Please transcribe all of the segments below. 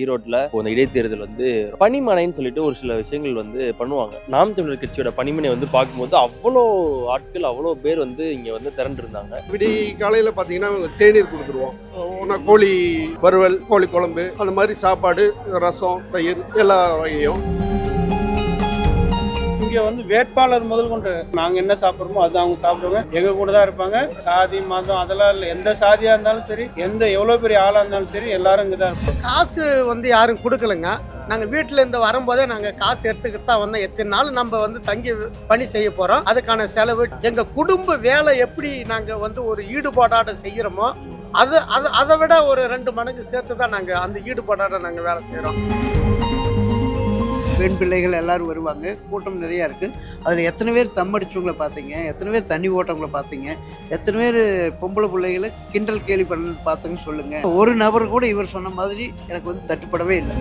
ஈரோட்டில் இந்த இடைத்தேர்தல் வந்து பனிமனைன்னு சொல்லிட்டு ஒரு சில விஷயங்கள் வந்து பண்ணுவாங்க. நாம் தமிழர் கட்சியோட பனிமனை வந்து பார்க்கும்போது அவ்வளோ ஆட்கள் அவ்வளோ பேர் வந்து இங்கே வந்து திரண்டிருந்தாங்க. விடி காலையில் பார்த்தீங்கன்னா தேநீர் கொடுத்துருவோம். ஒன்றா கோழி வறுவல் கோழி குழம்பு அந்த மாதிரி சாப்பாடு ரசம் தயிர் எல்லா வகையும். இங்கே வந்து வேட்பாளர் முதல் கொண்டு நாங்கள் என்ன சாப்பிட்றோமோ அது அவங்க சாப்பிடுவாங்க. எங்கள் கூட தான் இருப்பாங்க. சாதி மதம் அதெல்லாம் இல்லை. எந்த சாதியாக இருந்தாலும் சரி எந்த எவ்வளோ பெரிய ஆளாக இருந்தாலும் சரி எல்லாரும் இங்கே தான் இருப்பாங்க. காசு வந்து யாரும் கொடுக்கலங்க. நாங்கள் வீட்டில் இருந்து வரும்போதே நாங்கள் காசு எடுத்துக்கிட்டு தான் வந்தோம். எத்தனை நாள் நம்ம வந்து தங்கி பணி செய்ய போகிறோம் அதுக்கான செலவு எங்கள் குடும்ப வேலை எப்படி நாங்கள் வந்து ஒரு ஈடுபாடாட செய்கிறோமோ அது அது அதை விட ஒரு ரெண்டு மடங்கு சேர்த்து தான் நாங்கள் அந்த ஈடுபாடாட நாங்கள் வேலை செய்கிறோம் பெண் பிள்ளைகள் எல்லாரும் வருவாங்க. கூட்டம் நிறையா இருக்குது அதில் எத்தனை பேர் தம்மடிச்சவங்களை பார்த்தீங்க எத்தனை பேர் தண்ணி ஓட்டவங்கள பார்த்தீங்க எத்தனை பேர் பொம்பளை பிள்ளைகளை கிண்டல் கேலி பண்ணது பார்த்தீங்கன்னு சொல்லுங்கள் ஒரு நபர் கூட இவர் சொன்ன மாதிரி எனக்கு வந்து தட்டுப்படவே இல்லை.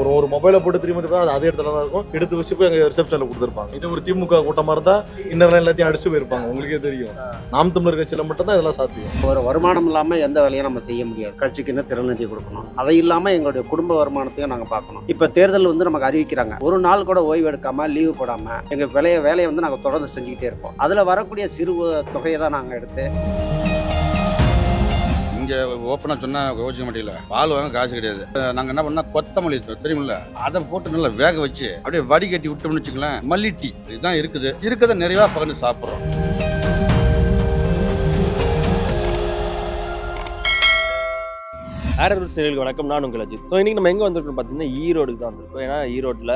ஒரு ஒரு மொபைலை போட்டு திரும்பி திரும்ப அது அதே இடத்துல தான் இருக்கும். எடுத்து வச்சு போய் எங்கள் ரிசப்ஷனில் கொடுத்துருப்பாங்க. இது ஒரு திமுக கூட்டமாக இருந்தால் இன்னும் எல்லாத்தையும் அடிச்சு போயிருப்பாங்க. உங்களுக்கே தெரியும். நாம் தமிழர் கட்சியில் மட்டும்தான் இதெல்லாம் சாத்தியம். ஒரு வருமானம் இல்லாமல் எந்த வேலையும் நம்ம செய்ய முடியாது. கட்சிக்குன்னு திறநிதி கொடுக்கணும்? அதை இல்லாமல் எங்களுடைய குடும்ப வருமானத்தையும் நாங்கள் பார்க்கணும். இப்போ தேர்தல் வந்து நமக்கு அறிவிக்கிறாங்க. ஒரு நாள் கூட ஓய்வு எடுக்காமல் லீவு போடாமல் எங்கள் வேலையை வேலையை வந்து நாங்கள் தொடர்ந்து செஞ்சுக்கிட்டே இருப்போம். அதில் வரக்கூடிய சிறு தொகையை தான் நாங்கள் எடுத்து இங்கே ஓப்பனாக சொன்னால் யோசிக்க மாட்டேங்கல பால் வாங்க காசு கிடையாது. நாங்கள் என்ன பண்ணால் கொத்தமல்லி தெரியுமில்ல அதை போட்டு நல்லா வேக வச்சு அப்படியே வடிகட்டி விட்டோம்னு வச்சுக்கலாம் மல்லி டீ. இதுதான் இருக்குது. இருக்கிறத நிறைவாக பகிர்ந்து சாப்பிட்றோம். ஆரர் சேனலுக்கு வணக்கம். நான் உங்கள் அஜித். ஸோ இன்றைக்கி நம்ம எங்கே வந்திருக்கோம் பார்த்தீங்கன்னா ஈரோடுக்கு தான் வந்திருக்கோம். ஏன்னா ஈரோட்டில்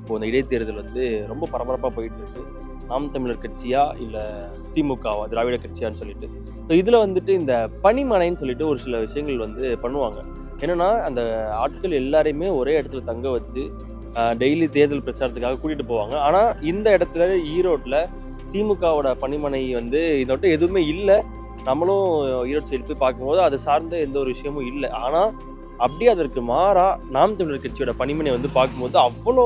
இப்போ இந்த இடைத்தேர்தல் வந்து ரொம்ப பரபரப்பாக போயிட்டு இருக்கு. நாம் தமிழர் கட்சியா இல்லை திமுகவா திராவிட கட்சியான்னு சொல்லிட்டு. ஸோ இதில் வந்துட்டு இந்த பனிமனைன்னு சொல்லிட்டு ஒரு சில விஷயங்கள் வந்து பண்ணுவாங்க. என்னென்னா அந்த ஆட்கள் எல்லாரையுமே ஒரே இடத்துல தங்க வச்சு டெய்லி தேர்தல் பிரச்சாரத்துக்காக கூட்டிகிட்டு போவாங்க. ஆனால் இந்த இடத்துல ஈரோட்டில் திமுகவோட பணிமனை வந்து இதோட்ட எதுவுமே இல்லை. நம்மளும் ஈரோடு சைடு போய் பார்க்கும்போது அது சார்ந்த எந்த ஒரு விஷயமும் இல்லை. ஆனால் அப்படியே அதற்கு மாறாக நாம் தமிழர் கட்சியோட பணிமனை வந்து பார்க்கும்போது அவ்வளோ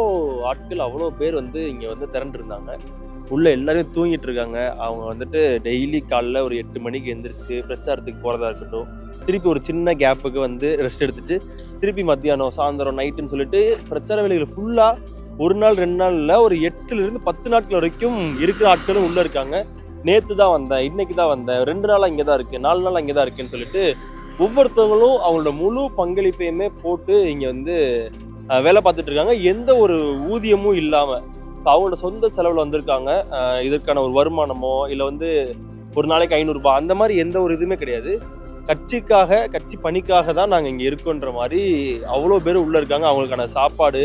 ஆட்கள் அவ்வளோ பேர் வந்து இங்கே வந்து திரண்டிருந்தாங்க. உள்ள எல்லாரும் தூங்கிட்டு இருக்காங்க. அவங்க வந்துட்டு டெய்லி காலைல ஒரு எட்டு மணிக்கு எந்திரிச்சு பிரச்சாரத்துக்கு போகிறதா இருக்கட்டும். திருப்பி ஒரு சின்ன கேப்புக்கு வந்து ரெஸ்ட் எடுத்துட்டு திருப்பி மத்தியானம் சாயந்தரம் நைட்டுன்னு சொல்லிட்டு பிரச்சார வேலைகள் ஃபுல்லாக ஒரு நாள் ரெண்டு நாளில் ஒரு எட்டுலேருந்து பத்து நாட்கள் வரைக்கும் இருக்கிற ஆட்களும் உள்ளே இருக்காங்க. நேற்று தான் வந்தேன் இன்னைக்கு தான் வந்தேன் ரெண்டு நாளாக இங்கே தான் இருக்குது நாலு நாளாக இங்கே தான் இருக்குன்னு சொல்லிட்டு ஒவ்வொருத்தவங்களும் அவங்களோட முழு பங்களிப்பையுமே போட்டு இங்கே வந்து வேலை பார்த்துட்டு இருக்காங்க. எந்த ஒரு ஊதியமும் இல்லாமல் அவங்களோட சொந்த செலவில் வந்திருக்காங்க. இதற்கான ஒரு வருமானமோ இல்லை வந்து ஒரு நாளைக்கு ஐநூறுரூபா அந்த மாதிரி எந்த ஒரு இதுவுமே கிடையாது. கட்சிக்காக கட்சி பணிக்காக தான் நாங்கள் இங்கே இருக்கோன்ற மாதிரி அவ்வளோ பேர் உள்ளே இருக்காங்க. அவங்களுக்கான சாப்பாடு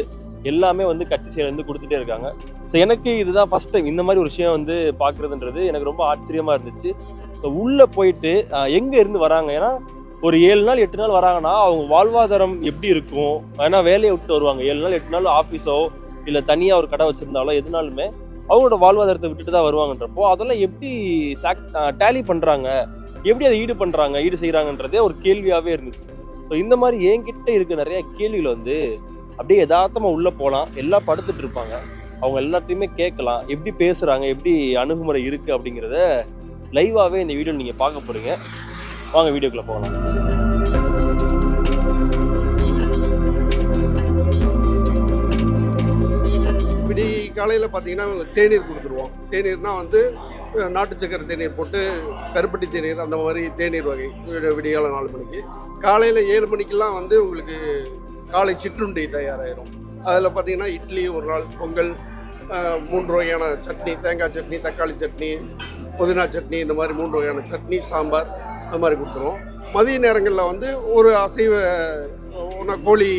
எல்லாமே வந்து கட்சி சைடுலேருந்து கொடுத்துட்டே இருக்காங்க. ஸோ எனக்கு இதுதான் ஃபர்ஸ்ட் டைம் இந்த மாதிரி ஒரு விஷயம் வந்து பார்க்குறதுன்றது எனக்கு ரொம்ப ஆச்சரியமாக இருந்துச்சு. ஸோ உள்ளே போயிட்டு எங்கே இருந்து வராங்க? ஏன்னா ஒரு ஏழு நாள் எட்டு நாள் வராங்கன்னா அவங்க வாழ்வாதாரம் எப்படி இருக்கும்? ஏன்னா வேலையை விட்டு வருவாங்க. ஏழு நாள் எட்டு நாள் ஆஃபீஸோ இல்லை தனியாக ஒரு கடை வச்சுருந்தாலோ எதுனாலுமே அவங்களோட வாழ்வாதாரத்தை விட்டுட்டு தான் வருவாங்கன்றப்போ அதெல்லாம் எப்படி சாக் டேலி பண்ணுறாங்க எப்படி அதை ஈடு பண்ணுறாங்க ஈடு செய்கிறாங்கன்றதே ஒரு கேள்வியாகவே இருந்துச்சு. ஸோ இந்த மாதிரி என்கிட்ட இருக்க நிறைய கேள்விகள் வந்து அப்படியே யதார்த்தமாக உள்ளே போகலாம் எல்லாம் படுத்துட்டு இருப்பாங்க. அவங்க எல்லாத்தையுமே கேட்கலாம். எப்படி பேசுகிறாங்க எப்படி அணுகுமுறை இருக்குது அப்படிங்கிறத லைவாகவே இந்த வீடியோ நீங்கள் பார்க்க போகிறீங்க வாங்க வீடியோக்குள்ளே போகலாம். காலையில் பார்த்தீங்கன்னா தேநீர் கொடுத்துருவோம். தேநீர்னால் வந்து நாட்டு சக்கரை தேநீர் போட்டு கருப்பட்டி தேநீர் அந்த மாதிரி தேநீர் வகை விடி- நாலு மணிக்கு. காலையில் ஏழு மணிக்கெல்லாம் வந்து உங்களுக்கு காலை சிற்றுண்டி தயாராகிரும் அதில் பார்த்தீங்கன்னா இட்லி ஒரு நாள் பொங்கல் மூன்று வகையான சட்னி தேங்காய் சட்னி தக்காளி சட்னி புதினா சட்னி இந்த மாதிரி மூன்று வகையான சட்னி சாம்பார் அது மாதிரி கொடுத்துருவோம். மதிய நேரங்களில் வந்து ஒரு அசைவ ஒன்றா கோழி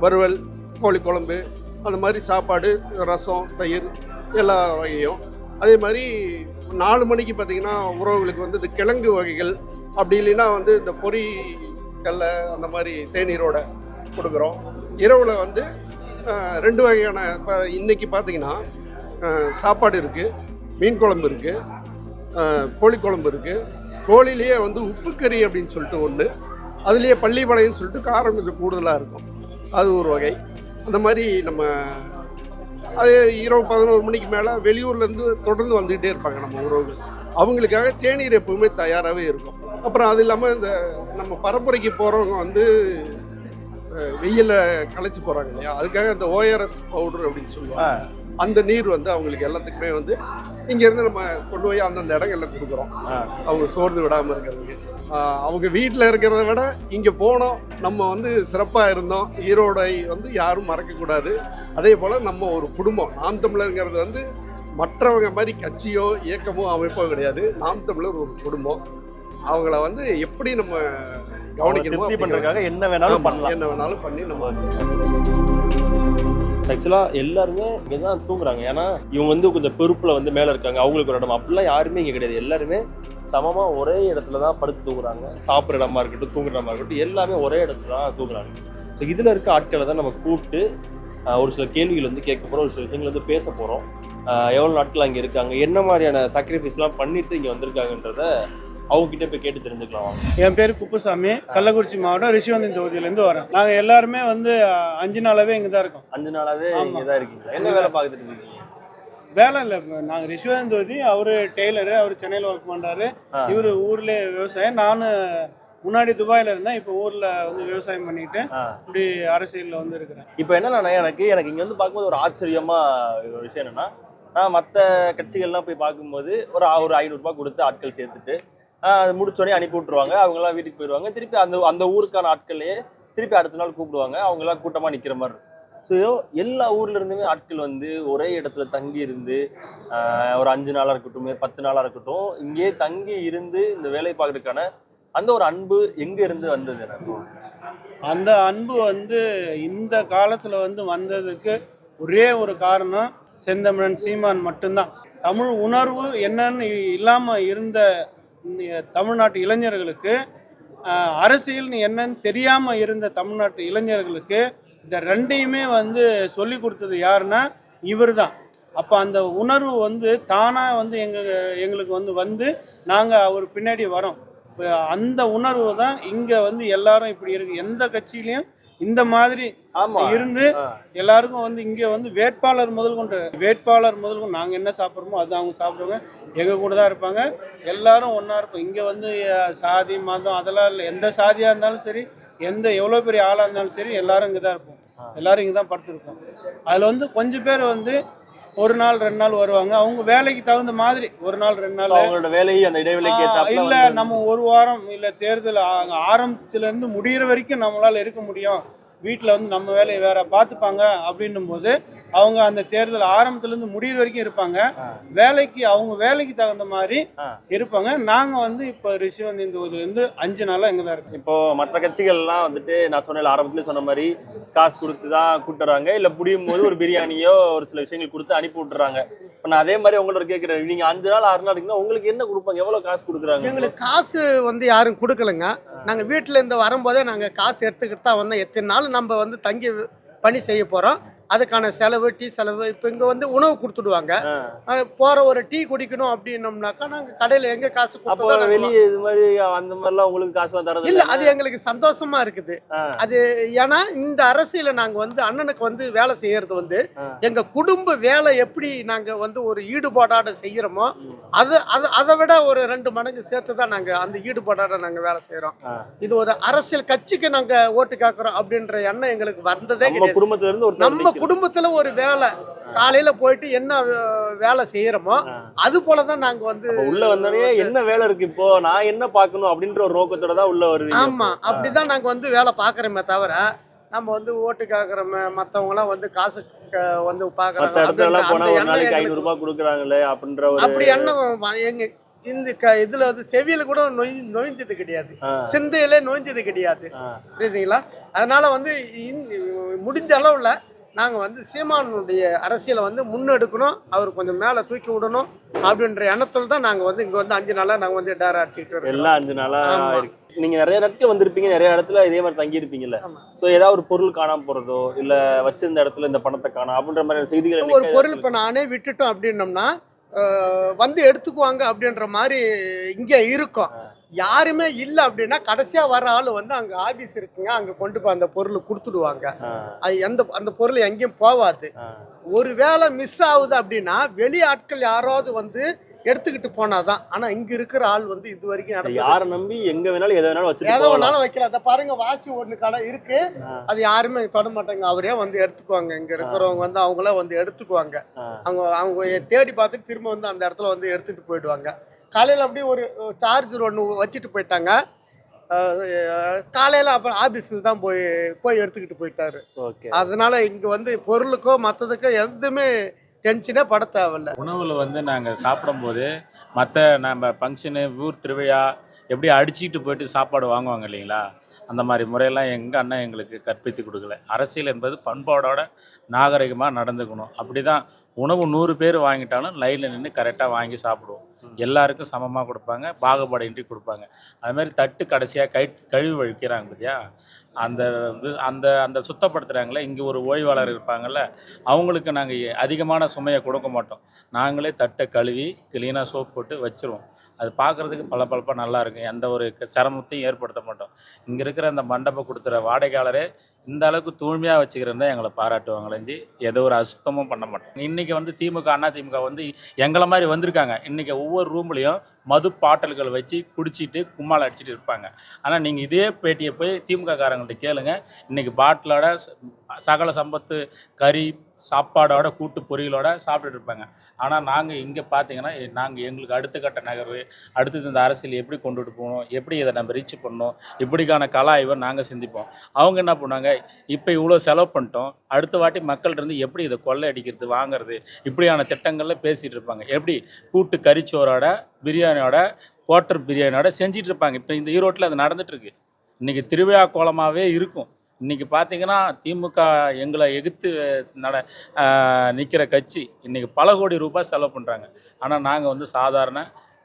வறுவல் கோழி குழம்பு அந்த மாதிரி சாப்பாடு ரசம் தயிர் எல்லா வகையும். அதே மாதிரி நாலு மணிக்கு பார்த்தீங்கன்னா உறவுகளுக்கு வந்து இந்த கிழங்கு வகைகள் அப்படி இல்லைன்னா வந்து இந்த பொரி கல்லை அந்த மாதிரி தேநீரோட கொடுக்குறோம். இரவில் வந்து ரெண்டு வகையான இப்போ இன்றைக்கி பார்த்தீங்கன்னா சாப்பாடு இருக்குது மீன் குழம்பு இருக்குது கோழி குழம்பு இருக்குது கோழிலேயே வந்து உப்பு கறி அப்படின்னு சொல்லிட்டு ஒன்று அதுலேயே பள்ளிப்பாளையம்னு சொல்லிட்டு காரம் கொஞ்சம் கூடுதலாக இருக்கும். அது ஒரு வகை. அந்த மாதிரி நம்ம அது இரவு பதினோரு மணிக்கு மேலே வெளியூர்லேருந்து தொடர்ந்து வந்துக்கிட்டே இருப்பாங்க நம்ம உறவுகள். அவங்களுக்காக தேநீர் எப்பவுமே தயாராகவே இருக்கும். அப்புறம் அது இல்லாமல் இந்த நம்ம பரப்புரைக்கு போகிறவங்க வந்து வெயிலில் களைச்சி போகிறாங்க இல்லையா? அதுக்காக இந்த ஓஆர்எஸ் பவுடர் அப்படின்னு சொல்லுவாங்க. அந்த நீர் வந்து அவங்களுக்கு எல்லாத்துக்குமே வந்து இங்கேருந்து நம்ம கொண்டு போய் அந்தந்த இடங்கள்ல கொடுக்குறோம். அவங்க சோர்ந்து விடாமல் இருக்கிறதுக்கு. அவங்க வீட்டில் இருக்கிறத விட இங்கே போனோம். நம்ம வந்து சிறப்பாக இருந்தோம். ஈரோடை வந்து யாரும் மறக்கக்கூடாது. அதே போல் நம்ம ஒரு குடும்பம். நாம் தமிழருங்கிறது வந்து மற்றவங்க மாதிரி கட்சியோ இயக்கமோ அமைப்போ கிடையாது. நாம் தமிழர் ஒரு குடும்பம். அவங்கள வந்து எப்படி நம்ம கவனிக்கணுமோ பண்றதுக்காக என்ன வேணாலும் பண்ணலாம். என்ன வேணாலும் பண்ணி நம்ம ஆக்சுவலாக எல்லாருமே இங்கே தான் தூங்குறாங்க. ஏன்னா இவங்க வந்து கொஞ்சம் பொறுப்பில் வந்து மேலே இருக்காங்க. அவங்களுக்கு ஒரு இடம். அப்படிலாம் யாருமே இங்கே கிடையாது. எல்லாருமே சமமாக ஒரே இடத்துல தான் படுத்து தூங்குறாங்க. சாப்பிட்ற இடமா இருக்கட்டும் தூங்குற இடமா இருக்கட்டும் எல்லாமே ஒரே இடத்துல தான் தூங்குறாங்க. ஸோ இதில் இருக்க ஆட்களை தான் நம்ம கூப்பிட்டு ஒரு சில கேள்விகள் வந்து கேட்க போகிறோம் ஒரு சில விஷயங்கள் வந்து பேச போகிறோம் எவ்வளோ நாட்கள் அங்கே இருக்காங்க என்ன மாதிரியான சாக்ரிஃபைஸ்லாம் பண்ணிட்டு இங்கே வந்திருக்காங்கன்றத அவங்க கிட்ட போய் கேட்டு தெரிஞ்சுக்கலாம். என் பேர் குப்புசாமி கள்ளக்குறிச்சி மாவட்டம் ரிஷிவந்தன் தொகுதியிலேருந்து வரேன். நாங்கள் எல்லாருமே வந்து அஞ்சு நாளாவே இங்கே தான் இருக்கோம். அஞ்சு நாளாவே. இங்கே தான் இருக்கீங்களா? என்ன வேலை பார்த்துட்டு இருக்கீங்க? வேலை இல்லை. நாங்கள் ரிஷிவந்தன் தொகுதி அவர் டெய்லரு அவர் சென்னையில் ஒர்க் பண்ணுறாரு. இவர் ஊர்லேயே விவசாயம் நான் முன்னாடி துபாயில் இருந்தேன். இப்போ ஊரில் வந்து விவசாயம் பண்ணிட்டு. இப்படி அரசியலில் வந்து இருக்கிறேன். இப்போ என்னன்னா எனக்கு எனக்கு இங்க வந்து பார்க்கும்போது ஒரு ஆச்சரியமா ஒரு விஷயம் என்னன்னா நான் மற்ற கட்சிகள்லாம் போய் பார்க்கும்போது ஒரு ஒரு ஐநூறுரூபா கொடுத்து ஆட்கள் சேர்த்துட்டு அது முடிச்சோடனே அனுப்பி விட்ருவாங்க அவங்கெல்லாம் வீட்டுக்கு போயிடுவாங்க. திருப்பி அந்த அந்த ஊருக்கான ஆட்களையே திருப்பி அடுத்த நாள் கூப்பிடுவாங்க. அவங்கெல்லாம் கூட்டமாக நிற்கிற மாதிரி ஸோ எல்லா ஊர்ல இருந்துமே ஆட்கள் வந்து ஒரே இடத்துல தங்கி இருந்து ஒரு அஞ்சு நாளாக இருக்கட்டும் பத்து நாளாக இருக்கட்டும் இங்கேயே தங்கி இருந்து இந்த வேலை பார்க்கறதுக்கான அந்த ஒரு அன்பு எங்க இருந்து வந்தது எனக்கு? அந்த அன்பு வந்து இந்த காலத்தில் வந்து வந்ததுக்கு ஒரே ஒரு காரணம் செந்தமிழன் சீமான் மட்டும்தான். தமிழ் உணர்வு என்னன்னு இல்லாமல் இருந்த இந்த தமிழ்நாட்டு இளைஞர்களுக்கு அரசியல் அரசியல்னு என்னன்னு தெரியாமல் இருந்த தமிழ்நாட்டு இளைஞர்களுக்கு இந்த ரெண்டையுமே வந்து சொல்லி கொடுத்தது யாருன்னா இவர் தான் அப்போ அந்த உணர்வு வந்து தானாக வந்து எங்கள் எங்களுக்கு வந்து வந்து நாங்கள் அவர் பின்னாடி வரோம். அந்த உணர்வு தான் இங்கே வந்து எல்லாரும் இப்படி இருக்கு. எந்த கட்சியிலையும் இந்த மாதிரி இருந்து. எல்லாருக்கும் வந்து இங்கே வந்து வேட்பாளர் முதல் கொண்டு வேட்பாளர் முதல் கொண்டு நாங்கள் என்ன சாப்பிட்றோமோ அது அவங்க சாப்பிடுவாங்க. எங்கள் கூட தான் இருப்பாங்க. எல்லாரும் ஒன்றா இருப்போம். இங்கே வந்து சாதி மதம் அதெல்லாம் இல்லை. எந்த சாதியாக இருந்தாலும் சரி எந்த எவ்வளோ பெரிய ஆளாக இருந்தாலும் சரி எல்லாரும் இங்கே தான் இருப்போம். எல்லாரும் இங்கே தான் படுத்துருப்போம். அதில் வந்து கொஞ்சம் பேர் வந்து ஒரு நாள் ரெண்டு நாள் வருவாங்க. அவங்க வேலைக்கு தகுந்த மாதிரி ஒரு நாள் ரெண்டு நாள் அவங்களோட வேலையை அந்த இடைவெளிக்கு இல்ல நம்ம ஒரு வாரம் இல்ல தேர்தல் ஆ- ஆரம்பத்துல இருந்து முடியிற வரைக்கும் நம்மளால இருக்க முடியும். வீட்டில் வந்து நம்ம வேலையை வேற பார்த்துப்பாங்க அப்படின்னும் போது அவங்க அந்த தேர்தல் ஆரம்பத்துல இருந்து முடியிற வரைக்கும் இருப்பாங்க. வேலைக்கு அவங்க வேலைக்கு தகுந்த மாதிரி. இருப்பாங்க. நாங்க வந்து இப்போ ரிஷிவந்த் இந்த ஒரு வந்து அஞ்சு நாளா இங்க தான் இருக்கோம். இப்போ மற்ற கட்சிகள்லாம் வந்துட்டு நான் சொன்ன ஆரம்பத்துல சொன்ன மாதிரி காசு கொடுத்து தான் கூட்டுறாங்க. இல்ல முடியும் போது ஒரு பிரியாணியோ ஒரு சில விஷயங்கள் கொடுத்து அனுப்பி விட்டுறாங்க. இப்போ நான் அதே மாதிரி உங்களோட கேட்குறேன் நீங்கள் அஞ்சு நாள் ஆறு நாள் உங்களுக்கு என்ன கொடுப்பாங்க? எவ்வளோ காசு கொடுக்குறாங்க? எங்களுக்கு காசு வந்து யாரும் கொடுக்கலங்க. நாங்கள் வீட்டில் இருந்து வரும்போதே நாங்கள் காசு எடுத்துக்கிட்டு தான் வந்தோம் எத்தனை நாள் நம்ம வந்து தங்கி பணி செய்ய போகிறோம் அதுக்கான செலவு டீ செலவு இப்போ இங்கே வந்து உணவு கொடுத்துடுவாங்க ஆ. போகிற ஒரு டீ குடிக்கணும் அப்படின்னோம்னாக்கா நாங்கள் கடையில் எங்கே காசு அப்போ கொடுத்தா நாங்க வெளியே இது மாதிரி அந்த மாதிரிலாம் உங்களுக்கு காசுலாம் தரது இல்ல அது எங்களுக்கு சந்தோஷமா இருக்குது. அது ஏன்னா இந்த அரசியல நாங்க வந்து அண்ணனுக்கு வந்து வேலை செய்யறது வந்து. எங்க குடும்ப வேலை எப்படி நாங்க வந்து ஒரு ஈடுபாடாட செய்யறோமோ அது அது அதை விட ஒரு ரெண்டு மடங்கு சேர்த்து தான் நாங்க அந்த ஈடுபாடாட நாங்க வேலை செய்யறோம். இது ஒரு அரசியல் கட்சிக்கு நாங்க ஓட்டு கேட்கறோம் அப்படின்ற எண்ணம் எங்களுக்கு வந்ததே கிடையாது குடும்பத்துல இருந்து ஒரு நம்ம குடும்பத்துல ஒரு வேலை காலையில போயிட்டு என்ன வேலை செய்யறோமோ அது போலதான் நாங்க வந்து உள்ள வந்தோடனே என்ன வேலை இருக்கு இப்போ? நான் என்ன பார்க்கணும் அப்படின்ற ஒரு நோக்கத்தோட தான் உள்ள வருவீங்க. ஆமா அப்படிதான் நாங்க வந்து வேலை பாக்குறோமே தவிர நம்ம வந்து ஓட்டு கேக்குறோமே மத்தவங்க எல்லாம் வந்து காசு வந்து பாக்குறாங்க இடத்துல எல்லாம் போனா ஒரு நாளைக்கு ஐநூறு ரூபாய் கொடுக்குறாங்களே அப்படின்ற ஒரு அப்படி எண்ணம் வ- எங்க இந்த க- இதுல வந்து செவியில கூட நொய் நொய்ஞ்சது கிடையாது. சிந்தையில நொய்ஞ்சது கிடையாது. புரியுதுங்களா? அதனால வந்து முடிஞ்ச அளவுல நாங்க வந்து சீமானுடைய அரசியலை வந்து முன்னெடுக்கணும் அவர் கொஞ்சம் மேல தூக்கி விடணும் அப்படின்ற எண்ணத்துல தான் நாங்க வந்து இங்க வந்து அஞ்சு நாளா நாங்க வந்து டேரா அடிச்சுக்கிட்டு எல்லாம் அஞ்சு நாளா ஆமா. இருக்கு. நீங்க நிறைய நாட்கள் வந்திருப்பீங்க நிறைய இடத்துல இதே மாதிரி தங்கி இருப்பீங்கல்ல ஆமா. சோ ஏதாவது ஒரு பொருள் காணாம போறதோ இல்ல வச்சிருந்த இடத்துல இந்த பணத்தை காணோம் அப்படின்ற மாதிரி செய்திகள் ஒரு பொருள் இப்போ நானே விட்டுட்டோம் அப்படின்னம்னா வந்து எடுத்துக்குவாங்க அப்படின்ற மாதிரி இங்கே இருக்கும். யாருமே இல்லை அப்படின்னா கடைசியாக வர ஆள் வந்து அங்கே ஆபீஸ் இருக்குங்க. அங்கே கொண்டு போய் அந்த பொருள் கொடுத்துடுவாங்க. அது எந்த அந்த பொருள் எங்கேயும் போகாது ஆ. ஒரு வேளை மிஸ் ஆகுது அப்படின்னா வெளி ஆட்கள் யாராவது வந்து எடுத்துக்கிட்டு போனாதான். ஆனா இங்க இருக்கிற ஆள் வந்து இது வரைக்கும் யாரை நம்பி எங்க வேணாலும் எதை வேணாலும் வச்சுட்டு எதை வேணாலும் வைக்கலாம். அதை பாருங்க வாட்ச் ஒன்று கடை இருக்கு. அது யாருமே தொட மாட்டாங்க. அவரே வந்து எடுத்துக்குவாங்க. இங்க இருக்கிறவங்க வந்து அவங்களே வந்து எடுத்துக்குவாங்க. அவங்க அவங்க தேடி பார்த்துட்டு திரும்ப வந்து அந்த இடத்துல வந்து எடுத்துட்டு போயிடுவாங்க. காலையில் அப்படியே ஒரு சார்ஜர் ஒன்று வச்சுட்டு போயிட்டாங்க. காலையில அப்புறம் ஆபீஸில் தான் போய் போய் எடுத்துக்கிட்டு போயிட்டாரு. ஓகே. அதனால இங்க வந்து பொருளுக்கோ மற்றதுக்கோ எதுவுமே டென்ஷனே பட தேவையில்ல. உணவில் வந்து நாங்கள் சாப்பிடும்போது மற்ற நம்ம ஃபங்க்ஷனு ஊர் திருவிழா எப்படி அடிச்சுக்கிட்டு போயிட்டு சாப்பாடு வாங்குவாங்க இல்லைங்களா? அந்த மாதிரி முறையெல்லாம் எங்கள் அண்ணன் எங்களுக்கு கற்பித்து கொடுக்கல. அரசியல் என்பது பண்பாடோட நாகரிகமாக நடந்துக்கணும். அப்படி தான் உணவு நூறு பேர் வாங்கிட்டாலும் லைனில் நின்று கரெக்டாக வாங்கி சாப்பிடுவோம். எல்லாருக்கும் சமமாக கொடுப்பாங்க பாகுபாடின்றி கொடுப்பாங்க. அது மாதிரி தட்டு கடைசியாக கை கழுவி வழிக்கிறாங்க இல்லையா அந்த அந்த அந்த சுத்தப்படுத்துகிறாங்களே இங்கே ஒரு ஓய்வாளர் இருப்பாங்கல்ல அவங்களுக்கு நாங்கள் அதிகமான சுமையை கொடுக்க மாட்டோம். நாங்களே தட்டை கழுவி க்ளீனாக சோப் போட்டு வச்சுருவோம். அது பார்க்குறதுக்கு பல பலப்பாக நல்லாயிருக்கும் எந்த ஒரு க- சிரமத்தையும் ஏற்படுத்த மாட்டோம். இங்கே இருக்கிற அந்த மண்டபம் கொடுத்துற வாடகையாளரே இந்த அளவுக்கு தூய்மையாக வச்சுக்கிறதா எங்களை பாராட்டுவாங்களேஞ்சி எந்த ஒரு அசுத்தமும் பண்ண மாட்டோம். இன்றைக்கி வந்து திமுக அண்ணா திமுக வந்து எங்களை மாதிரி வந்திருக்காங்க. இன்றைக்கி ஒவ்வொரு ரூம்லேயும் மது பாட்டல்கள் வச்சு குடிச்சிட்டு கும்மால் அடிச்சுட்டு இருப்பாங்க. ஆனால் நீங்கள் இதே பேட்டியை போய் திமுக காரங்கள்ட்ட கேளுங்க. இன்றைக்கி பாட்டிலோட சகல சம்பத்து கறி சாப்பாடோட கூட்டு பொரியலோட சாப்பிட்டுட்டு இருப்பாங்க. ஆனால் நாங்கள் இங்கே பார்த்தீங்கன்னா நாங்கள் எங்களுக்கு அடுத்த கட்ட நகர்வு அடுத்தது இந்த அரசியல் எப்படி கொண்டுட்டு போகணும் எப்படி இதை நம்ம ரீச் பண்ணணும் இப்படிக்கான கலாய்வை நாங்கள் சிந்திப்போம். அவங்க என்ன பண்ணுவாங்க இப்போ இவ்வளோ செலவு பண்ணிட்டோம் அடுத்த வாட்டி மக்கள்கிட்ட இருந்து எப்படி இதை கொள்ளை அடிக்கிறது வாங்குறது இப்படியான திட்டங்களில் பேசிகிட்டு இருப்பாங்க. எப்படி? கூட்டு கறிச்சோரோட பிரியாணியோட குவார்ட்டர் பிரியாணியோட செஞ்சிட்டு இருப்பாங்க. இப்போ இந்த ஈரோட்டில் அது நடந்துட்டுருக்கு. இன்றைக்கி திருவிழா கோலமாகவே இருக்கும். இன்றைக்கி பார்த்தீங்கன்னா திமுக எங்களை எகுத்து நட நிற்கிற கட்சி இன்றைக்கி பல கோடி ரூபாய் செலவு பண்ணுறாங்க ஆனால் நாங்கள் வந்து சாதாரண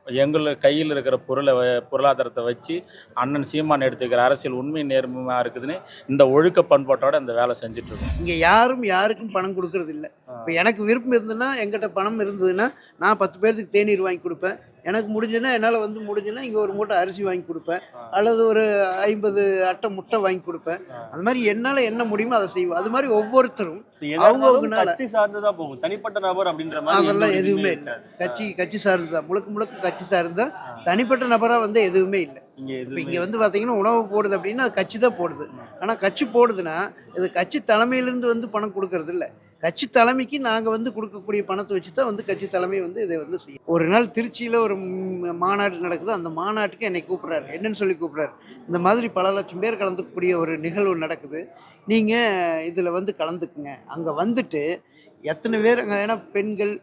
எங்களை கையில் இருக்கிற பொருளை பொருளாதாரத்தை வச்சு அண்ணன் சீமான் எடுத்துக்கிற அரசியல் உண்மை நேர்மையாக இருக்குதுன்னு இந்த ஒழுக்க பண்பாட்டோட இந்த வேலை செஞ்சுட்டு இருக்கோம். இங்கே யாரும் யாருக்கும் பணம் கொடுக்கறது இல்லை இப்போ எனக்கு விருப்பம் இருந்ததுன்னா எங்கிட்ட பணம் இருந்ததுன்னா நான் பத்து பேர்த்துக்கு தேநீர் வாங்கி கொடுப்பேன். எனக்கு முடிஞ்சுன்னா என்னால் வந்து முடிஞ்சுன்னா இங்கே ஒரு மூட்டை அரிசி வாங்கி கொடுப்பேன். அல்லது ஒரு ஐம்பது அட்டை முட்டை வாங்கி கொடுப்பேன். அது மாதிரி என்னால் என்ன முடியுமோ அதை செய்வோம் அது மாதிரி ஒவ்வொருத்தரும் அவங்கவங்கனால. கட்சி சார்ந்துதான் போகும். தனிப்பட்ட நபர் அப்படின்ற மாதிரி அதெல்லாம் எதுவுமே இல்லை. கட்சி கட்சி சார்ந்து தான் முழுக்க முழுக்க கட்சி சார்ந்து தான் தனிப்பட்ட நபராக வந்து எதுவுமே இல்லை. இப்போ இங்கே வந்து பார்த்தீங்கன்னா உணவு போடுது அப்படின்னா அது கட்சி தான் போடுது. ஆனால் கட்சி போடுதுன்னா இது கட்சி தலைமையிலேருந்து வந்து பணம் கொடுக்கறது இல்லை கட்சி தலைமைக்கு நாங்கள் வந்து கொடுக்கக்கூடிய பணத்தை வச்சு தான் வந்து கட்சி தலைமை வந்து இதை வந்து செய்யும். ஒரு நாள் திருச்சியில் ஒரு மாநாடு நடக்குது அந்த மாநாட்டுக்கு என்னை கூப்பிட்றாரு. என்னன்னு சொல்லி கூப்பிட்றாரு. இந்த மாதிரி பல லட்சம் பேர் கலந்துக்கக்கூடிய ஒரு நிகழ்வு நடக்குது. நீங்கள் இதில் வந்து கலந்துக்குங்க. அங்கே வந்துட்டு எத்தனை பேர் அங்கே ஏன்னா பெண்கள்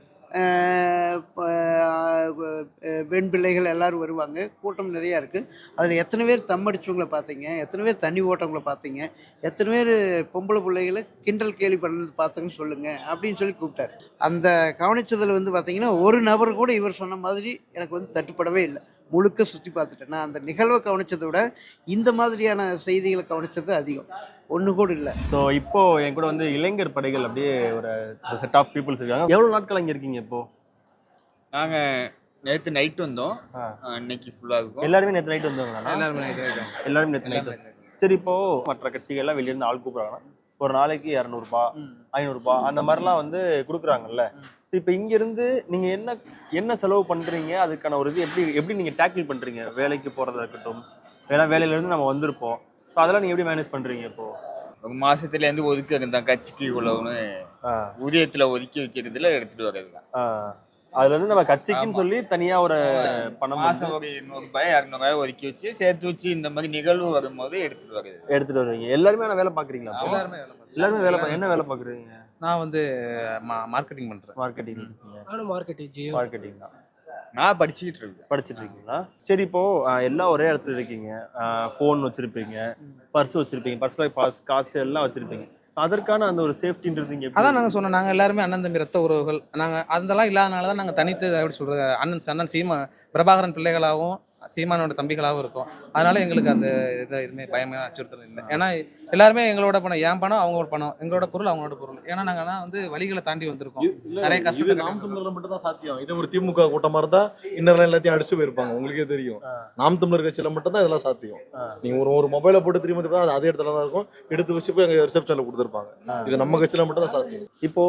பெண் பிள்ளைகள் எல்லோரும் வருவாங்க. கூட்டம் நிறையா இருக்குது அதில் எத்தனை பேர் தம்மடிச்சவங்களை பார்த்தீங்க எத்தனை பேர் தண்ணி ஓட்டவங்களை பார்த்தீங்க எத்தனை பேர் பொம்பளை பிள்ளைகளை கிண்டல் கேலி பண்ணது பார்த்தங்கன்னு சொல்லுங்கள் அப்படின்னு சொல்லி கூப்பிட்டார். அந்த கவனிச்சதில் வந்து பார்த்திங்கன்னா ஒரு நபர் கூட இவர் சொன்ன மாதிரி எனக்கு வந்து தட்டுப்படவே இல்லை. முழுக்க சுற்றி பார்த்துட்டேன். நான் அந்த நிகழ்வை கவனிச்சதை விட இந்த மாதிரியான செய்திகளை கவனிச்சது அதிகம். ஒன்று கூட இல்லை. ஸோ இப்போ என் கூட வந்து இளைஞர் படைகள் அப்படியே ஒரு செட் ஆஃப் பீப்புள்ஸ் இருக்காங்க. எவ்வளவு நாட்கள் அங்க இருக்கீங்க இப்போ? நாங்கள் நேற்று நைட் வந்தோம். இன்னைக்கு ஃபுல்லாக இருக்கும். எல்லாருமே நேற்று நைட் வந்தாங்களா எல்லாருமே நைட் நைட் எல்லாரும் நேற்று நைட் சரி இப்போ மற்ற கட்சிகள்லாம் வெளியிருந்து ஆள் கூப்பிடுறாங்கன்னா ஒரு நாளைக்கு இரநூறுபா ஐநூறுபா அந்த மாதிரிலாம் வந்து கொடுக்குறாங்கல்ல. ஸோ இப்போ இங்கேருந்து நீங்கள் என்ன என்ன செலவு பண்ணுறீங்க அதுக்கான ஒரு இது எப்படி எப்படி நீங்கள் டேக்கிள் பண்ணுறீங்க வேலைக்கு போகிறதா இருக்கட்டும். ஏன்னா வேலையிலேருந்து நம்ம வந்திருப்போம். ஸோ அதெல்லாம் நீங்கள் எப்படி மேனேஜ் பண்ணுறீங்க இப்போ? ஒரு மாசத்துலேருந்து ஒதுக்கி தான் கட்சிக்கு இவ்வளவுன்னு ஊதியத்தில் ஒதுக்கி வைக்கிறதுல எடுத்துட்டு வர்றது தான் அதுல இருந்து நம்ம கட்சிக்குன்னு. சொல்லி தனியா ஒரு பணம் வந்து ஒரு நூறுபாய் இரநூறுபாய் ஒதுக்கி வச்சு சேர்த்து வச்சு இந்த மாதிரி நிகழ்வு வரும்போது எடுத்துட்டு வர்றது எடுத்துட்டு வருவீங்க. எல்லாருமே வேலை பாக்குறீங்களா அப்போ? எல்லாருமே வேலை பா- என்ன வேலை பாக்குறீங்க நான் வந்து மார்க்கெட்டிங் பண்ணுறேன் மார்க்கெட்டிங் நானும் மார்க்கெட்டிங் ஜியோ மார்க்கெட்டிங் தான். நான் படிச்சுக்கிட்டு இருக்கேன். படிச்சிட்டு இருக்கீங்களா சரி இப்போ எல்லாம் ஒரே இடத்துல இருக்கீங்க. ஃபோன் வச்சிருப்பீங்க. பர்ஸ் வச்சிருப்பீங்க. பர்ஸ்ல காசு எல்லாம் வச்சிருப்பீங்க. அதற்கான அந்த ஒரு சேஃப்டின்றது இங்கே அதான் நாங்கள் சொன்னோம். நாங்கள் எல்லாருமே அண்ணன் தம்பி ரத்த உறவுகள். நாங்கள் அதெல்லாம் இல்லாதனால தான் நாங்கள் தனித்து அப்படி சொல்கிறது அண்ணன் அண்ணன் சீமா பிரபாகரன் பிள்ளைகளாகவும் சீமானோட தம்பிகளாகவும் இருக்கோம். அதனால எங்களுக்கு அந்த இது எதுவுமே பயமே அச்சுறுத்தல் இல்லை. ஏன்னா எல்லாருமே எங்களோட பணம் என் பணம் அவங்களோட பணம் எங்களோட பொருள் அவங்களோட பொருள். ஏன்னா நாங்கள்லாம் வந்து வழிகளை தாண்டி வந்திருக்கோம். நிறைய கஷ்டத்தை நாம் தமிழர்ல மட்டும் தான் சாத்தியம். இது ஒரு திமுக கூட்டமா இருந்தா இன்னும் எல்லாத்தையும் அடிச்சு போயிருப்பாங்க. உங்களுக்கே தெரியும். நாம் தமிழர் கட்சியில மட்டும் தான் இதெல்லாம் சாத்தியம். நீங்க ஒரு ஒரு மொபைலை போட்டு திரும்ப திரும்ப அது அதே இடத்துல தான் இருக்கும். எடுத்து வச்சு போய் அங்க ரிசப்ஷன்ல கொடுத்துருப்பாங்க. இது நம்ம கட்சியில மட்டும் தான் சாத்தியம். இப்போ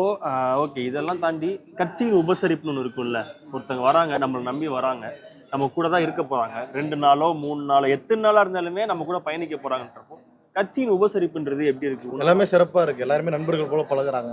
ஓகே இதெல்லாம் தாண்டி கட்சியின் உபசரிப்புன்னு ஒன்று இருக்கும்ல. ஒருத்தங்க வராங்க நம்மளை நம்பி வராங்க. நம்ம கூட தான் இருக்க போறாங்க. ரெண்டு நாளோ மூணு நாளோ எத்தனை நாளா இருந்தாலுமே நம்ம கூட பயணிக்க போறாங்கன்றப்போ கட்சியின் உபசரிப்புன்றது எப்படி இருக்கு? எல்லாமே சிறப்பா இருக்கு. எல்லாருமே நண்பர்கள் போல பழகுறாங்க.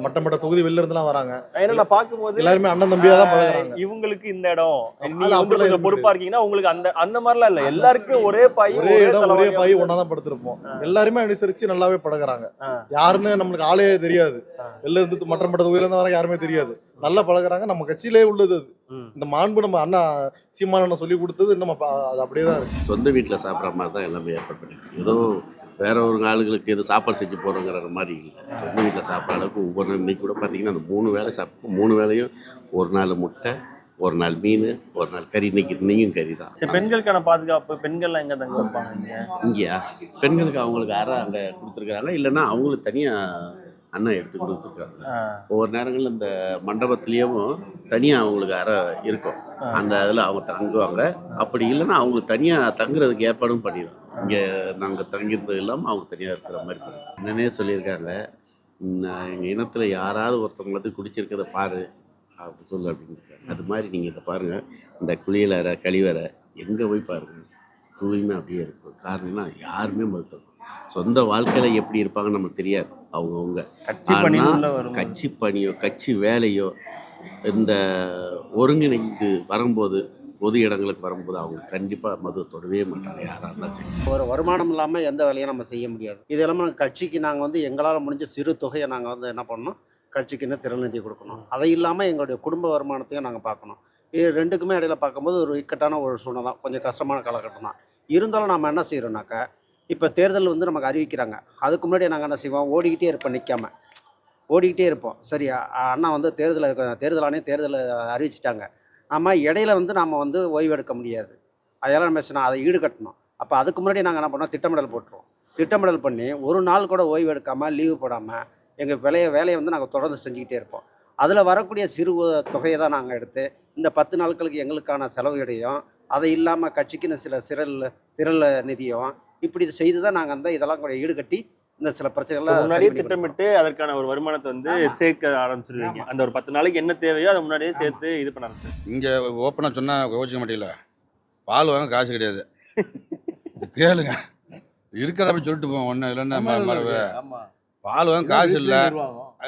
மட்ட மட்ட தொகுதி வெளில இருந்துலாம் வராங்க. ஏன்னா நான் பார்க்கும்போது எல்லாருமே அண்ணன் தம்பியா தான் பழகுறாங்க. இவங்களுக்கு இந்த இடம். நீங்க கொஞ்சம் பொறுப்பா இருக்கீங்கன்னா உங்களுக்கு அந்த அந்த மாதிரிலாம் இல்ல. எல்லாருக்குமே ஒரே பாய் ஒரே இடம் ஒரே பாய் வந்து- ஒன்னா தான் படுத்திருப்போம் எல்லாருமே அனுசரிச்சு நல்லாவே பழகுறாங்க. யாருன்னு நம்மளுக்கு ஆளே தெரியாது. வெளில இருந்து மற்ற மற்ற தொகுதியில இருந்து வர யாருமே தெரியாது. நல்லா பழகுறாங்க. நம்ம கட்சியிலே உள்ளது அது. இந்த மாண்பு நம்ம அண்ணா சீமானண்ணா சொல்லி கொடுத்தது நம்ம ப- அது அப்படியே தான் இருக்கு. சொந்த வீட்டில் சாப்பிட்ற மாதிரி தான் எல்லாமே ஏற்பாடு பண்ணிருக்கு ஏதோ வேற ஒரு ஆளுகளுக்கு எது சாப்பாடு செஞ்சு போகிறோங்கிற மாதிரி இல்லை. சொந்த வீட்டில் சாப்பிட்ற அளவுக்கு ஒவ்வொரு நாள் இன்னைக்கு கூட பார்த்தீங்கன்னா அந்த மூணு வேளை சாப்பிட்டு மூணு வேளையும் ஒரு நாள் முட்டை ஒரு நாள் மீன் ஒரு நாள் கறி. இன்னைக்கு இன்னைக்கும் கறி தான். சரி பெண்களுக்கான பாதுகாப்பு பெண்கள்லாம் எங்க தங்க வைப்பாங்க இங்க? இங்கேயா? பெண்களுக்கு அவங்களுக்கு அறை அங்கே கொடுத்துருக்காங்க இல்லைன்னா அவங்களுக்கு தனியாக அண்ணன் எடுத்து கொடுத்துருக்காங்க. ஒவ்வொரு நேரங்களில் இந்த மண்டபத்துலேயும் தனியாக அவங்களுக்கு அறை இருக்கும். அந்த இதில் அவங்க தங்குவாங்க. அப்படி இல்லைன்னா அவங்களுக்கு தனியாக தங்குறதுக்கு ஏற்பாடும் பண்ணிடுவோம் இங்கே நாங்கள் தங்கியிருந்தது இல்லாமல் அவங்க தனியாக இருக்கிற மாதிரி பண்ணுவோம் என்னன்னே சொல்லியிருக்காங்க எங்கள் இனத்தில் யாராவது ஒருத்தவங்களுக்கு குடிச்சிருக்கிறத பாரு. அப்படி சொல்லு அப்படின்னு அது மாதிரி நீங்கள் இதை பாருங்கள் இந்த குளியலறை கழிவறை எங்கே போய் பாருங்கள் தூய்மை அப்படியே இருக்கும். காரணம்னா யாருமே மருத்துவம் சொந்த வாழ்க்கையில் எப்படி இருப்பாங்கன்னு நமக்கு தெரியாது. அவங்கவுங்க. கட்சி பணி ஆனா, உள்ள வரும் கட்சி பணியோ கட்சி வேலையோ இந்த ஒருங்கிணைந்து வரும்போது பொது இடங்களுக்கு வரும்போது அவங்க கண்டிப்பாக மது தொடவே மாட்டாங்க யாராக இருந்தாலும் சரி. ஒரு வருமானம் இல்லாமல் எந்த வேலையும் நம்ம செய்ய முடியாது. இது இல்லாமல் கட்சிக்கு நாங்கள் வந்து எங்களால் முடிஞ்ச சிறு தொகையை நாங்கள் வந்து என்ன பண்ணணும்? கட்சிக்குன்னு திறநிதி கொடுக்கணும். அதை இல்லாமல் எங்களுடைய குடும்ப வருமானத்தையும் நாங்கள் பார்க்கணும். இது ரெண்டுக்குமே இடையில பார்க்கும்போது ஒரு இக்கட்டான ஒரு சூழ்நிலை தான். கொஞ்சம் கஷ்டமான காலகட்டம் தான். இருந்தாலும் நம்ம என்ன செய்கிறோம்னாக்கா இப்போ தேர்தல் வந்து நமக்கு அறிவிக்கிறாங்க. அதுக்கு முன்னாடி நாங்கள் என்ன செய்வோம்? ஓடிக்கிட்டே இருப்போம் நிற்காம ஓடிக்கிட்டே இருப்போம். சரி அண்ணா வந்து தேர்தலை தேர்தல் ஆணையம் தேர்தலை அறிவிச்சிட்டாங்க. நம்ம இடையில வந்து நாம் வந்து ஓய்வு எடுக்க முடியாது. அதெல்லாம் நம்ம செய்யணும், அதை ஈடுகட்டணும். அப்போ அதுக்கு முன்னாடி நாங்கள் என்ன பண்ணோம் திட்டமிடல் போட்டுருவோம். திட்டமிடல் பண்ணி ஒரு நாள் கூட ஓய்வு எடுக்காமல் லீவு போடாமல் எங்கள் வேலையை வேலையை வந்து நாங்கள் தொடர்ந்து செஞ்சுக்கிட்டே இருப்போம். அதில் வரக்கூடிய சிறு தொகையை தான் நாங்கள் எடுத்து இந்த பத்து நாட்களுக்கு எங்களுக்கான செலவுகளையும் அதை இல்லாமல் கட்சிக்குன்னு சில சிறல் திரள் நிதியும் இப்படி செய்து தான் நாங்கள் அந்த இதெல்லாம் கூட ஈடுகட்டி இந்த சில So, பிரச்சனைகளை முன்னாடியே. திட்டமிட்டு அதற்கான ஒரு வருமானத்தை வந்து. சேர்க்க ஆரம்பிச்சிருவீங்க. அந்த ஒரு பத்து நாளைக்கு என்ன தேவையோ அதை முன்னாடியே சேர்த்து இது பண்ண. இங்கே ஓப்பனாக சொன்னால் கோச்சிக்க மாட்டீங்களா? பால் வாங்க காசு கிடையாது. இது கேளுங்க. இருக்கிறத போய் சொல்லிட்டு போவோம். ஒன்றும் இல்லைன்னா பால் வாங்க காசு இல்லை.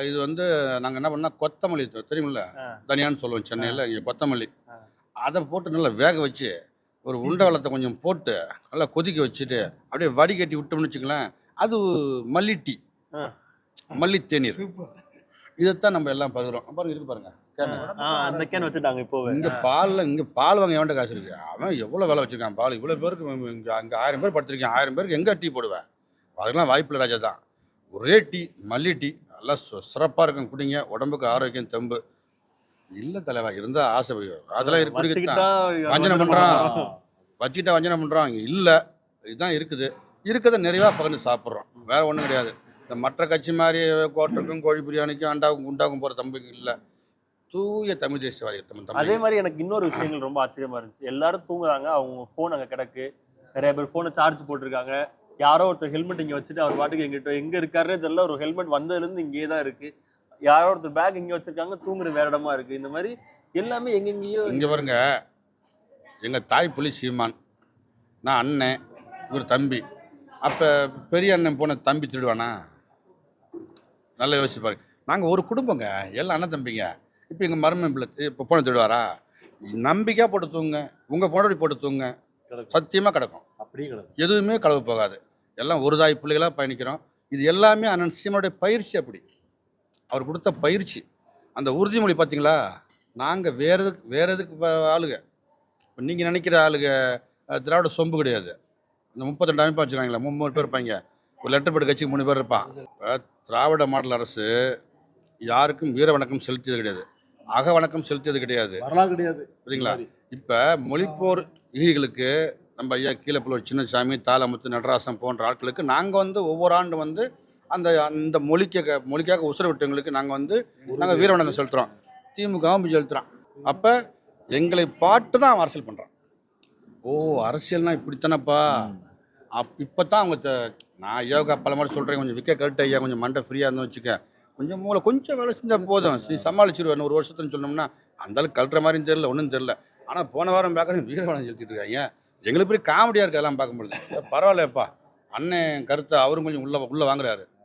இது வந்து நாங்கள் என்ன பண்ணால் கொத்தமல்லி தெரியுமில்ல. தனியான்னு சொல்லுவோம் சென்னையில். இங்கே கொத்தமல்லி. அதை போட்டு நல்லா வேக வச்சு ஒரு உருண்டை வெள்ளத்தை கொஞ்சம் போட்டு நல்லா கொதிக்க வச்சுட்டு அப்படியே வடிகட்டி விட்டோம்னு வச்சுங்களேன் அது மல்லி டீ. மல்லி தேநீர் இதைத்தான் நம்ம எல்லாம் பருகிறோம் பாருங்க இருக்கு பாருங்க கேனு. ஆ, அந்த கேன் வச்சுட்டாங்க இப்போ இங்க பால்ல இங்க பால் வாங்க எவன்ட்ட காசு இருக்கு? அவன் எவ்வளவு விலை வச்சிருக்கான் பால்? இவ்வளவு பேருக்கு இங்க அங்க ஆயிரம் பேர் படுத்திருக்கேன். ஆயிரம் பேருக்கு எங்க டீ போடுவேன் அதுக்கெல்லாம் வாய்ப்பில்லை ராஜா தான். ஒரே டீ மல்லி டீ நல்லா சு- சிறப்பா இருக்கும் குடிங்க. உடம்புக்கு ஆரோக்கியம் தெம்பு. இல்ல தலைவா இருந்தா ஆசை அதெல்லாம் இருக்கு வஞ்சனம் பண்றான். வச்சுக்கிட்டா வஞ்சனம் பண்றான். இங்க இல்ல. இதுதான் இருக்குது. இருக்கிறத நிறைவா பகிர்ந்து சாப்பிட்றோம். வேற ஒன்றும் கிடையாது. இந்த மற்ற கட்சி மாதிரி கோட்டருக்கும் கோழி பிரியாணிக்கும் அண்டாவுக்கும் குண்டாவுக்கும் போற தம்பிக்கு இல்ல. தூய தமிழ் தேசியவாதிகள் தமிழ் அதே தம்பி மாதிரி எனக்கு இன்னொரு விஷயங்கள் ரொம்ப ஆச்சரியமா இருந்துச்சு. எல்லாரும் தூங்குறாங்க. அவங்க ஃபோன் அங்க கிடக்கு. நிறைய பேர் ஃபோனை சார்ஜ் போட்டிருக்காங்க. யாரோ ஒருத்தர் ஹெல்மெட் இங்க வச்சுட்டு அவர் பாட்டுக்கு எங்கிட்ட எங்க இருக்காருன்னே தெரியல. ஒரு ஹெல்மெட் வந்ததுல இருந்து இங்கேயே தான் இருக்கு. யாரோ ஒருத்தர் பேக் இங்க வச்சிருக்காங்க தூங்குற வேற இடமா இருக்கு. இந்த மாதிரி எல்லாமே எங்கெங்கேயோ இங்க பாருங்க. எங்க தாய் புலி சீமான். நான் அண்ணன் இவர் தம்பி. அப்ப பெரிய அண்ணன் போன தம்பி திருடுவானா? நல்லா யோசிச்சு பாருங்க. நாங்க ஒரு குடும்பங்க. எல்லாம் அண்ணன் தம்பிங்க. இப்போ எங்க மருமன் பிள்ளை இப்போ போன திருடுவாரா? நம்பிக்கையா போட்டு தூங்க உங்க பொண்டாடி போட்டு தூங்க சத்தியமா கிடக்கும். அப்படியே கிடக்கும். எதுவுமே களவு போகாது. எல்லாம் ஒரு தாய் பிள்ளைகளாக பயணிக்கிறோம். இது எல்லாமே அண்ணன் சீமானுடைய பயிற்சி அப்படி. அவர் கொடுத்த பயிற்சி. அந்த உறுதிமொழி பார்த்தீங்களா நாங்கள் வேற எதுக்கு வேற எதுக்கு ஆளுங்க இப்போ நீங்கள் நினைக்கிற ஆளுங்க அஹ், திராவிட சொம்பு கிடையாது. இந்த முப்பத்தெண்டு அமைப்பு வச்சுருக்காங்களா மூணு பேர் இருப்பாங்க. ஒரு லெட்டர் பேட் கட்சிக்கு மூணு பேர் இருப்பான். இப்ப திராவிட மாடல் அரசு யாருக்கும் வீர வணக்கம் செலுத்தியது கிடையாது. அக வணக்கம் செலுத்தியது கிடையாது. வரலாறு கிடையாது. புரியுங்களா இப்போ மொழிப்போர் ஈகளுக்கு நம்ம ஐயா கீழப்புலூர் சின்னசாமி தாளமுத்து நடராசன் போன்ற ஆட்களுக்கு நாங்கள் வந்து ஒவ்வொரு ஆண்டு வந்து அந்த அந்த மொழிக்க மொழிக்காக உசுர விட்டவங்களுக்கு நாங்கள் வந்து நாங்கள் வீரவணக்கம் செலுத்துகிறோம் திமுகவும் செலுத்துகிறோம் அப்போ எங்களை பாட்டு தான் அவன் அரசியல் பண்ணுறான் ஓ அரசியல்னா இப்படித்தானப்பா? அப் இப்போ தான் அவங்க நான் ஐயாவுக்கு பல மாதிரி சொல்கிறேன் கொஞ்சம் விற்க கரெக்ட் ஐயா கொஞ்சம் மண்டை ஃப்ரீயாக இருந்து வச்சுக்க. கொஞ்சம் மூளை கொஞ்சம் வேலை செஞ்சால் போதும். நீ சமாளிச்சிருவேன் ஒரு வருஷத்துன்னு சொன்னோம்னா அந்த அளவுக்கு கழட்டுற மாதிரியும் தெரியல ஒன்றும் தெரியல. ஆனால் போன வாரம் பார்க்குறேன் வீரவனம் செலுத்திட்டு இருக்காங்க. எங்களுக்கு பெரிய காமெடியாக இருக்குது அதெல்லாம் பார்க்கும்பொழுது பரவாயில்லப்பா அண்ணன் கருத்தை அவரும் கொஞ்சம் உள்ள உள்ள வாங்குறாரு.